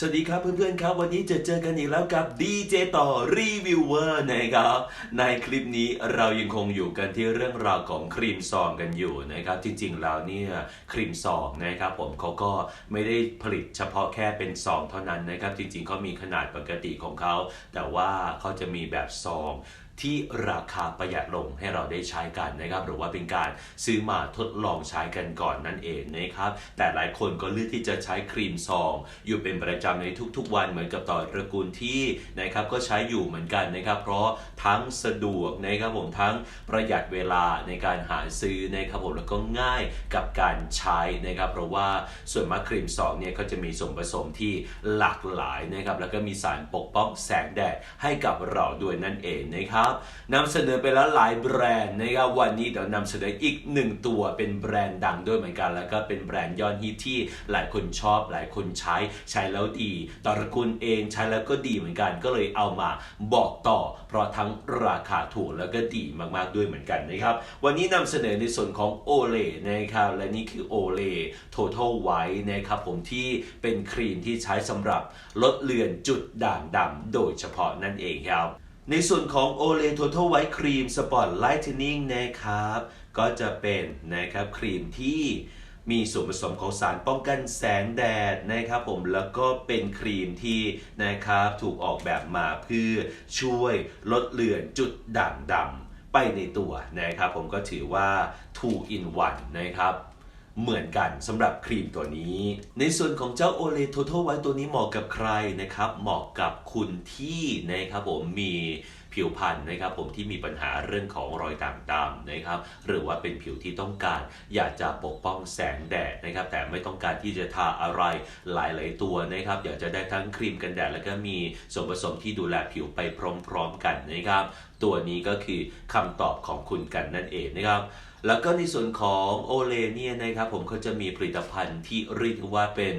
สวัสดีครับเพื่อนๆครับ วันนี้จะเจอกันอีกแล้วกับดีเจต่อรีวิวเวอร์นะครับ ในคลิปนี้เรายังคงอยู่กันที่เรื่องราวของครีมซองกันอยู่นะครับ จริงๆแล้วเนี่ยครีมซองนะครับ ผมเขาก็ไม่ได้ผลิตเฉพาะแค่เป็นซองเท่านั้นนะครับ จริงๆเขามีขนาดปกติของเขา แต่ว่าเขาจะมีแบบซอง ที่ราคาประหยัดลงให้เราได้ใช้กันนะครับ หรือว่าเป็นการซื้อมาทดลองใช้กันก่อนนั่นเองนะครับ แต่หลายคนก็เลือกที่จะใช้ครีมซอง อยู่เป็นประจำในทุกๆวันเหมือนกับต่อตระกูลที่นะครับก็ใช้อยู่เหมือนกันนะครับ เพราะทั้งสะดวกนะครับผมทั้งประหยัดเวลาในการหาซื้อนะครับผมแล้วก็ง่ายกับการใช้นะครับ เพราะว่าส่วนมากครีมซองเนี่ยก็จะมีส่วนผสมที่หลากหลายนะครับแล้วก็มีสารปกป้องแสงแดดให้กับเราด้วยนั่นเองนะครับนำเสนอไปแล้วหลายแบรนด์นะครับวันนี้เดี๋ยวนำเสนออีกหนึ่งตัวเป็นแบรนด์ดังด้วยเหมือนกัน แล้วก็เป็นแบรนด์ยอดฮิตที่หลายคนชอบหลายคนใช้ใช้แล้วดีตระกูลเองใช้แล้วก็ดีเหมือนกันก็เลยเอามาบอกต่อ เพราะทั้งราคาถูกแล้วก็ดีมาก ๆ ด้วยเหมือนกันนะครับ วันนี้นำเสนอในส่วนของโอเลนะครับและนี่คือโอเล Total White นะครับผมที่เป็นครีมที่ใช้สำหรับลดเลือนจุดด่างดำโดยเฉพาะนั่นเองครับ ในส่วนของ Olay Total White Cream Spot Lightening นะครับ ก็จะเป็นนะครับครีมที่มีส่วนผสมของสารป้องกันแสงแดดนะครับผมแล้วก็เป็นครีมที่นะครับถูกออกแบบมาเพื่อช่วยลดเลือนจุดด่างดำไปในตัวนะครับผมก็ถือว่า 2 in 1 นะครับ เหมือนกันสำหรับครีมตัวนี้ ในส่วนของเจ้า Olay Total White ตัวนี้เหมาะกับใครนะครับเหมาะกับคุณที่นะครับผมมีผิวพรรณนะครับผมที่มีปัญหาเรื่องของรอยด่างดำนะครับหรือว่าเป็นผิวที่ต้องการอยากจะปกป้องแสงแดดนะครับแต่ไม่ต้องการที่จะทาอะไรหลาย ๆ ตัวนะครับอยากจะได้ทั้งครีมกันแดดแล้วก็มีส่วนผสมที่ดูแลผิวไปพร้อม ๆ กันนะครับตัวนี้ก็คือคำตอบของคุณกันนั่นเองนะครับ แล้วก็ในส่วนของโอเลเนี่ยนะครับผมเขาจะมีผลิตภัณฑ์ที่เรียกว่าเป็น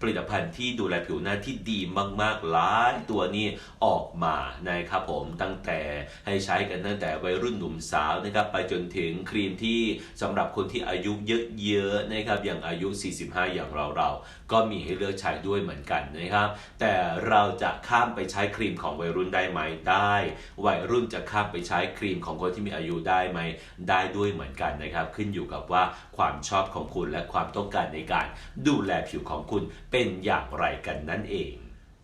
ผลิตภัณฑ์ที่ดูแลผิวหน้าที่ดีมากๆหลายตัวนี้ออกมานะครับผมตั้งแต่ให้ใช้กันตั้งแต่วัยรุ่นหนุ่มสาวนะครับไปจนถึงครีมที่สำหรับคนที่อายุเยอะๆนะครับอย่างอายุ 45 อย่างเราๆก็มีให้เลือกใช้ด้วยเหมือนกันนะครับ แต่เราจะข้ามไปใช้ครีมของวัยรุ่นได้ไหมได้ วัยรุ่นจะข้ามไปใช้ครีมของคนที่มีอายุได้ไหมได้ด้วยเหมือนกันนะครับ ขึ้นอยู่กับว่าความชอบของคุณและความต้องการในการดูแลผิวของคุณเป็นอย่างไรกันนั่นเอง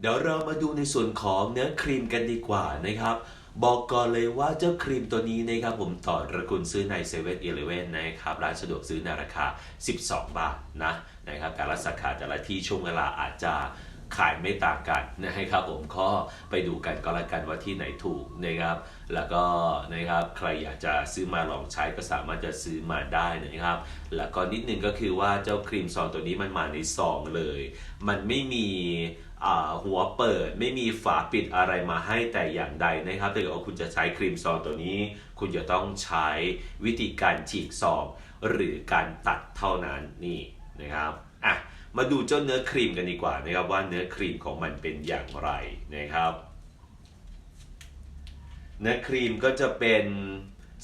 เดี๋ยวเรามาดูในส่วนของเนื้อครีมกันดีกว่านะครับบอกก่อนเลยว่าเจ้าครีมตัวนี้นะครับผมต่อระกุลซื้อใน7 e เ e ่ e อนะครับร้านสะดวกซื้อในราคา 12 บาทนะนะครับแต่ละสาขาแต่ละที่ช่วงเวลาอาจจะ ขายไม่ต่างกันนะครับผมก็ไปดูกันก็แล้วกันว่าที่ไหนถูกนะครับ แล้วก็นะครับใครอยากจะซื้อมาลองใช้ก็สามารถจะซื้อมาได้นะครับ แล้วก็นิดนึงก็คือว่าเจ้าครีมซองตัวนี้มันมาในซองเลย มันไม่มีอ่าหัวเปิดไม่มีฝาปิดอะไรมาให้แต่อย่างใดนะครับถ้าเกิดว่าคุณจะใช้ครีมซองตัวนี้ คุณจะต้องใช้วิธีการฉีกซองหรือการตัดเท่านั้นนี่นะครับอะ มาดูเจ้าเนื้อครีมกันดีกว่านะครับว่าเนื้อครีมของมันเป็นอย่างไรนะครับ เนื้อครีมก็จะเป็น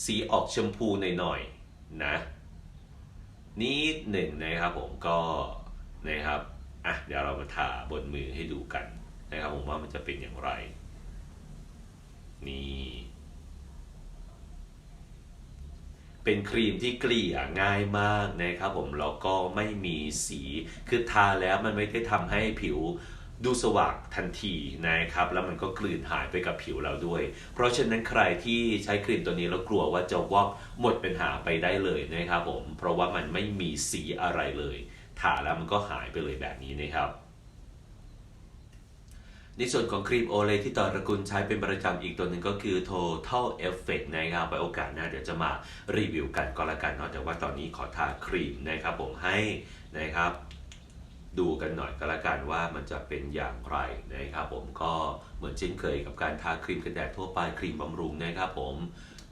สีออกชมพูหน่อยๆนะนิดหนึ่งนะครับผมก็นะครับอะเดี๋ยวเรามาทาบนมือให้ดูกันนะครับผมว่ามันจะเป็นอย่างไร นี่ เป็นครีมที่เกลี่ยง่ายมากนะครับผมแล้วก็ไม่มีสีคือทาแล้วมันไม่ได้ทำให้ผิวดูสว่างทันทีนะครับ แล้วมันก็กลืนหายไปกับผิวเราด้วย เพราะฉะนั้นใครที่ใช้ครีมตัวนี้แล้วกลัวว่าจะวอกหมดป็นหาไปได้เลยนะครับผมเพราะว่ามันไม่มีสีอะไรเลยทาแล้วมันก็หายไปเลยแบบนี้นะครับ ในส่วนของครีมโอเลที่ต่อระกุลใช้เป็นประจำอีกตัวหนึ่งก็คือ Total Effect นะครับไว้โอกาสหน้าเดี๋ยวจะมารีวิวกันก็แล้วกันเนาะแต่ว่าตอนนี้ขอทาครีมนะครับผมให้นะครับดูกันหน่อยก็แล้วกันว่ามันจะเป็นอย่างไรนะครับผมก็เหมือนเช่นเคยกับการทาครีมกันแดดทั่วไปครีมบำรุงนะครับผม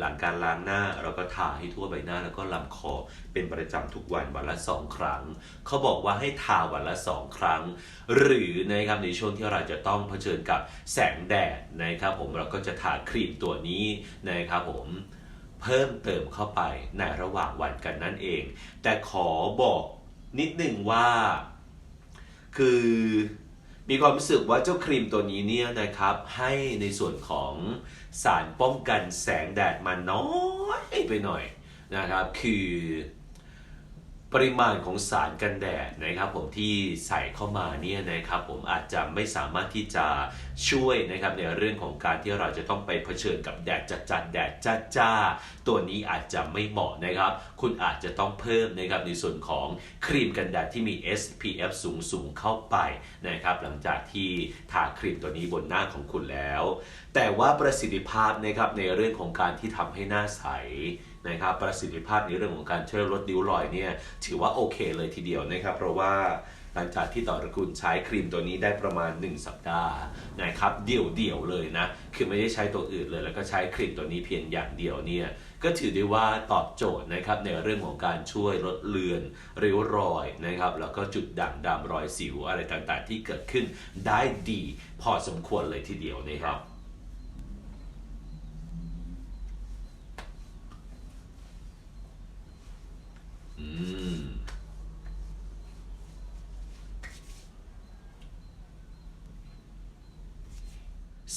หลังการล้างหน้าเราก็ทาให้ทั่วใบหน้าแล้วก็ลำคอเป็นประจำทุกวันวันละสองครั้ง เขาบอกว่าให้ทาวันละสองครั้ง หรือนะครับในช่วงที่เราจะต้องเผชิญกับแสงแดดนะครับผมเราก็จะทาครีมตัวนี้นะครับผมเพิ่มเติมเข้าไปในระหว่างวันกันนั่นเอง แต่ขอบอกนิดหนึ่งว่าคือ มีความรู้สึกว่าเจ้าครีมตัวนี้เนี่ยนะครับ ให้ในส่วนของสารป้องกันแสงแดดมาน้อยไปหน่อยนะครับ คือ ปริมาณของสารกันแดดนะครับผมที่ใส่เข้ามาเนี่ยนะครับผมอาจจะไม่สามารถที่จะช่วยนะครับในเรื่องของการที่เราจะต้องไปเผชิญกับแดดจัดๆแดดจ้าๆตัวนี้อาจจะไม่เหมาะนะครับ คุณอาจจะต้องเพิ่มนะครับในส่วนของครีมกันแดดที่มี SPF สูงสูงๆเข้าไปนะครับหลังจากที่ทาครีมตัวนี้บนหน้าของคุณแล้วแต่ว่าประสิทธิภาพนะครับในเรื่องของการที่ทำให้หน้าใสนะครับประสิทธิภาพในเรื่องของการช่วยลดริ้วรอยเนี่ยถือว่าโอเคเลยทีเดียวนะครับ เพราะว่าหลังจากที่ต่อระกูลใช้ครีมตัวนี้ได้ประมาณ 1 สัปดาห์นะครับเดี่ยวๆเลยนะ คือไม่ได้ใช้ตัวอื่นเลย แล้วก็ใช้ครีมตัวนี้เพียงอย่างเดียวเนี่ยก็ถือได้ว่าตอบโจทย์นะครับในเรื่องของการช่วยลดเลือนริ้วรอยนะครับแล้วก็จุดด่างดำรอยสิวอะไรต่างๆ ที่เกิดขึ้นได้ดีพอสมควรเลยทีเดียวนะครับ อืม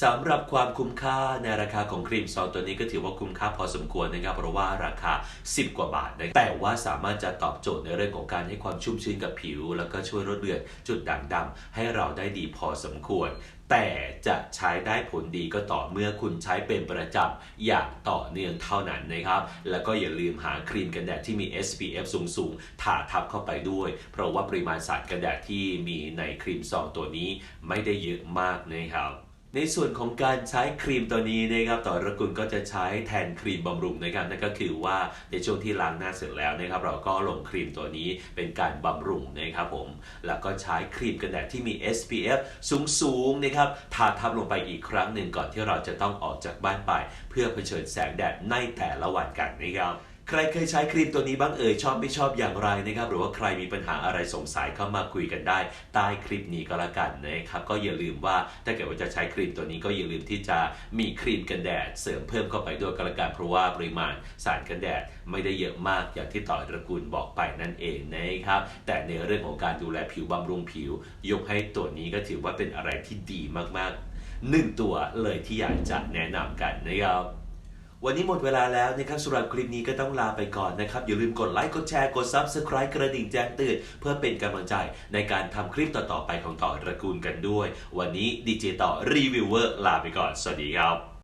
สำหรับความคุ้มค่าในราคาของครีมซองตัวนี้ก็ถือว่าคุ้มค่าพอสมควรนะครับเพราะว่าราคา 10 กว่าบาทนะแต่ว่าสามารถจะตอบโจทย์ในเรื่องของการให้ความชุ่มชื้นกับผิว แล้วก็ช่วยลดเลือนจุดด่างดำให้เราได้ดีพอสมควร แต่จะใช้ได้ผลดีก็ต่อเมื่อคุณใช้เป็นประจำอย่างต่อเนื่องเท่านั้นนะครับ แล้วก็อย่าลืมหาครีมกันแดดที่มี SPF สูงๆทาทับเข้าไปด้วย เพราะว่าปริมาณสารกันแดดที่มีในครีมซองตัวนี้ไม่ได้เยอะมากนะครับ ในส่วนของการใช้ครีมตัวนี้นะครับต่อรกุลก็จะใช้แทนครีมบำรุงนะครับนั่นก็คือว่าในช่วงที่ล้างหน้าเสร็จแล้วนะครับเราก็ลงครีมตัวนี้เป็นการบำรุงนะครับผมแล้วก็ใช้ครีมกันแดดที่มี SPF สูงๆนะครับทาทับลงไปอีกครั้งหนึ่งก่อนที่เราจะต้องออกจากบ้านไป เพื่อเผชิญแสงแดดในแต่ละวันกันนะครับ ใครเคยใช้ครีมตัวนี้บ้างเอ่ยชอบไม่ชอบอย่างไรนะครับ หรือว่าใครมีปัญหาอะไรสงสัยเข้ามาคุยกันได้ ใต้คลิปนี้ก็แล้วกันนะครับ ก็อย่าลืมว่าถ้าเกิดว่าจะใช้ครีมตัวนี้ก็อย่าลืมที่จะมีครีมกันแดด เสริมเพิ่มเข้าไปด้วยก็แล้วกันเพราะว่าปริมาณสารกันแดดไม่ได้เยอะมากอย่างที่ต่อตระกูลบอกไปนั่นเองนะครับ แต่ในเรื่องของการดูแลผิวบำรุงผิว ยกให้ตัวนี้ก็ถือว่าเป็นอะไรที่ดีมากๆหนึ่งตัวเลยที่อยากจะแนะนำกันนะครับ วันนี้หมดเวลาแล้วนะครับสำหรับคลิปนี้ก็ต้องลาไปก่อนนะครับ อย่าลืมกดไลค์กดแชร์กด Subscribe กระดิ่งแจ้งเตือนเพื่อเป็นกำลังใจในการทำคลิปต่อๆไปของต่อตระกูลกันด้วย วันนี้ดีเจต่อรีวิวเวอร์ลาไปก่อน สวัสดีครับ